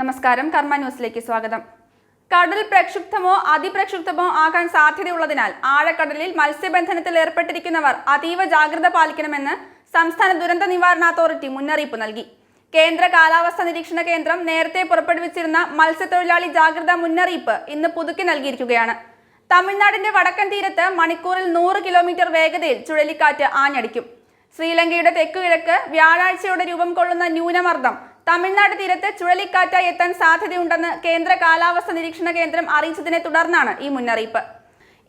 നമസ്കാരം. കർമ്മ ന്യൂസിലേക്ക് സ്വാഗതം. കടൽ പ്രക്ഷുബ്ധമോ അതിപ്രക്ഷുബ്ധമോ ആകാൻ സാധ്യതയുള്ളതിനാൽ ആഴക്കടലിൽ മത്സ്യബന്ധനത്തിൽ ഏർപ്പെട്ടിരിക്കുന്നവർ അതീവ ജാഗ്രത പാലിക്കണമെന്ന് സംസ്ഥാന ദുരന്ത നിവാരണ അതോറിറ്റി മുന്നറിയിപ്പ് നൽകി. കേന്ദ്ര കാലാവസ്ഥാ നിരീക്ഷണ കേന്ദ്രം നേരത്തെ പുറപ്പെടുവിച്ചിരുന്ന മത്സ്യത്തൊഴിലാളി ജാഗ്രതാ മുന്നറിയിപ്പ് ഇന്ന് പുതുക്കി നൽകിയിരിക്കുകയാണ്. തമിഴ്നാടിന്റെ വടക്കൻ തീരത്ത് മണിക്കൂറിൽ നൂറ് കിലോമീറ്റർ വേഗതയിൽ ചുഴലിക്കാറ്റ് ആഞ്ഞടിക്കും. ശ്രീലങ്കയുടെ തെക്കുകിഴക്ക് വ്യാഴാഴ്ചയോടെ രൂപം കൊള്ളുന്ന ന്യൂനമർദ്ദം തമിഴ്നാട് തീരത്ത് ചുഴലിക്കാറ്റായി എത്താൻ സാധ്യതയുണ്ടെന്ന് കേന്ദ്ര കാലാവസ്ഥാ നിരീക്ഷണ കേന്ദ്രം അറിയിച്ചതിനെ തുടർന്നാണ് ഈ മുന്നറിയിപ്പ്.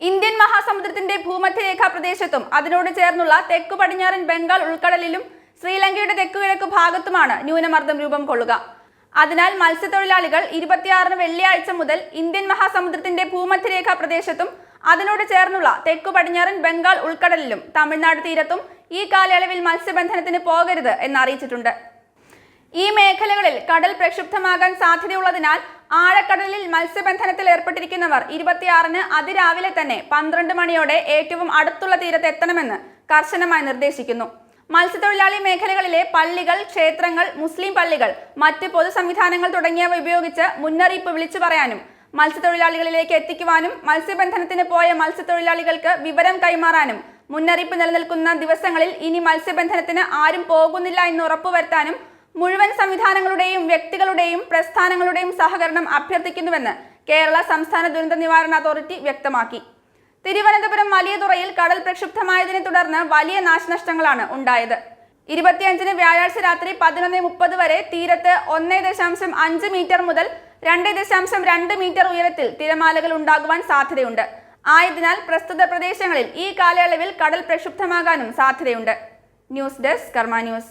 ഇന്ത്യൻ മഹാസമുദ്രത്തിന്റെ ഭൂമധ്യരേഖാ പ്രദേശത്തും അതിനോട് ചേർന്നുള്ള തെക്കു പടിഞ്ഞാറൻ ബംഗാൾ ഉൾക്കടലിലും ശ്രീലങ്കയുടെ തെക്കുകിഴക്ക് ഭാഗത്തുമാണ് ന്യൂനമർദ്ദം രൂപം കൊള്ളുക. അതിനാൽ മത്സ്യത്തൊഴിലാളികൾ ഇരുപത്തിയാറിന് വെള്ളിയാഴ്ച മുതൽ ഇന്ത്യൻ മഹാസമുദ്രത്തിന്റെ ഭൂമധ്യരേഖാ പ്രദേശത്തും അതിനോട് ചേർന്നുള്ള തെക്കു പടിഞ്ഞാറൻ ബംഗാൾ ഉൾക്കടലിലും തമിഴ്നാട് തീരത്തും ഈ കാലയളവിൽ മത്സ്യബന്ധനത്തിന് പോകരുത് എന്ന് അറിയിച്ചിട്ടുണ്ട് ഈ മേഖലകളിൽ കടൽ പ്രക്ഷുബ്ധമാകാൻ സാധ്യതയുള്ളതിനാൽ ആഴക്കടലിൽ മത്സ്യബന്ധനത്തിൽ ഏർപ്പെട്ടിരിക്കുന്നവർ ഇരുപത്തിയാറിന് അതിരാവിലെ തന്നെ പന്ത്രണ്ട് മണിയോടെ ഏറ്റവും അടുത്തുള്ള തീരത്ത് എത്തണമെന്ന് കർശനമായി നിർദ്ദേശിക്കുന്നു. മത്സ്യത്തൊഴിലാളി മേഖലകളിലെ പള്ളികൾ ക്ഷേത്രങ്ങൾ മുസ്ലിം പള്ളികൾ മറ്റ് പൊതു സംവിധാനങ്ങൾ തുടങ്ങിയവ ഉപയോഗിച്ച് മുന്നറിയിപ്പ് വിളിച്ചു പറയാനും മത്സ്യത്തൊഴിലാളികളിലേക്ക് എത്തിക്കുവാനും മത്സ്യബന്ധനത്തിന് പോയ മത്സ്യത്തൊഴിലാളികൾക്ക് വിവരം കൈമാറാനും മുന്നറിയിപ്പ് നിലനിൽക്കുന്ന ദിവസങ്ങളിൽ ഇനി മത്സ്യബന്ധനത്തിന് ആരും പോകുന്നില്ല എന്ന് ഉറപ്പുവരുത്താനും മുഴുവൻ സംവിധാനങ്ങളുടെയും വ്യക്തികളുടെയും പ്രസ്ഥാനങ്ങളുടെയും സഹകരണം അഭ്യർത്ഥിക്കുന്നുവെന്ന് കേരള സംസ്ഥാന ദുരന്ത നിവാരണ അതോറിറ്റി വ്യക്തമാക്കി. തിരുവനന്തപുരം വലിയതുറയിൽ കടൽ പ്രക്ഷുബ്ധമായതിനെ തുടർന്ന് വലിയ നാശനഷ്ടങ്ങളാണ് ഉണ്ടായത്. ഇരുപത്തിയഞ്ചിന് വ്യാഴാഴ്ച രാത്രി പതിനൊന്ന് മുപ്പത് വരെ തീരത്ത് ഒന്ന് ദശാംശം അഞ്ച് മീറ്റർ മുതൽ രണ്ട് ദശാംശം രണ്ട് മീറ്റർ ഉയരത്തിൽ തിരമാലകൾ ഉണ്ടാകുവാൻ സാധ്യതയുണ്ട്. ആയതിനാൽ പ്രസ്തുത പ്രദേശങ്ങളിൽ ഈ കാലയളവിൽ കടൽ പ്രക്ഷുബ്ധമാകാനും സാധ്യതയുണ്ട്. News desk Karma news.